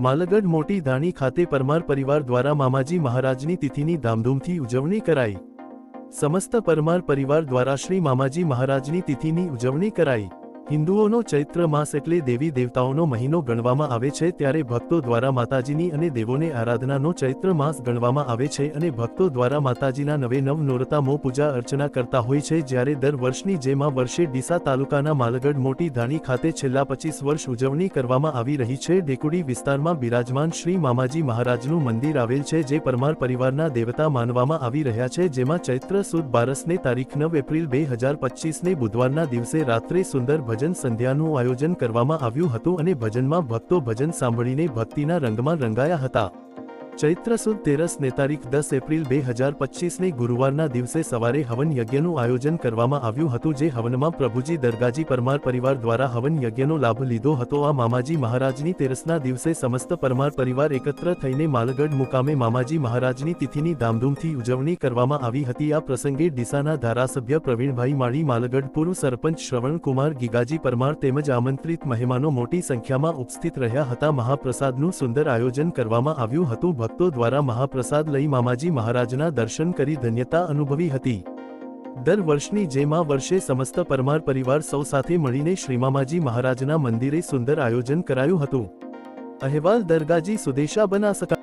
માલગઢ મોટી ધાણી ખાતે પરમાર પરિવાર દ્વારા મામાજી મહારાજની તિથિની ધામધૂમથી ઉજવણી કરાઈ. સમસ્ત પરમાર પરિવાર દ્વારા શ્રી મામાજી મહારાજની તિથિની ઉજવણી કરાઈ. હિન્દુઓનો ચૈત્ર માસ એટલે દેવી દેવતાઓનો મહિનો ગણવામાં આવે છે ત્યારે ભક્તો દ્વારા માતાજીની અને દેવોને આરાધનાનો ચૈત્ર માસ ગણવામાં આવે છે અને ભક્તો દ્વારા માતાજીના નવે નવ નોરતામો પૂજા અર્ચના કરતા હોય છે જ્યારે દર વર્ષની જેમ વર્ષે ડીસા તાલુકાના માલગઢ મોટી ધાણી ખાતે છેલ્લા પચીસ વર્ષ ઉજવણી કરવામાં આવી રહી છે. ડેકુડી વિસ્તારમાં બિરાજમાન શ્રી મામાજી મહારાજનું મંદિર આવેલ છે જે પરમાર પરિવારના દેવતા માનવામાં આવી રહ્યા છે જેમાં ચૈત્ર સુદ બારસને તારીખ નવ એપ્રિલ બે હજાર પચીસને બુધવારના દિવસે રાત્રે સુંદર ભજન સંધ્યાનું આયોજન કરવામાં આવ્યું હતું અને ભજનમાં ભક્તો ભજન સાંભળીને ભક્તિના રંગમાં રંગાયા હતા. ચૈત્ર સુદ તેરસને તારીખ દસ એપ્રિલ બે હજાર પચીસને ગુરુવારના દિવસે સવારે હવન યજ્ઞનું આયોજન કરવામાં આવ્યું હતું જે હવનમાં પ્રભુજી દરગાજી પરમાર પરિવાર દ્વારા હવન યજ્ઞનો લાભ લીધો હતો. આ મામાજી મહારાજની તેરસના દિવસે સમસ્ત પરમાર પરિવાર એકત્ર થઈને માલગઢ મુકામે મામાજી મહારાજની તિથિની ધામધૂમથી ઉજવણી કરવામાં આવી હતી. આ પ્રસંગે ડીસાના ધારાસભ્ય પ્રવીણભાઈ માળી, માલગઢ પૂર્વ સરપંચ શ્રવણકુમાર ગીગાજી પરમાર તેમજ આમંત્રિત મહેમાનો મોટી સંખ્યામાં ઉપસ્થિત રહ્યા હતા. મહાપ્રસાદનું સુંદર આયોજન કરવામાં આવ્યું હતું. ભક્તો દ્વારા મહાપ્રસાદ લઈ મામાજી મહારાજના દર્શન કરી ધન્યતા અનુભવી હતી. દર વર્ષની જેમ વર્ષે સમસ્ત પરમાર પરિવાર સૌ સાથે મળીને શ્રીમામાજી મહારાજના મંદિરે સુંદર આયોજન કરાયું હતું. અહેવાલ દરગાજી સુદેશા બનાસકા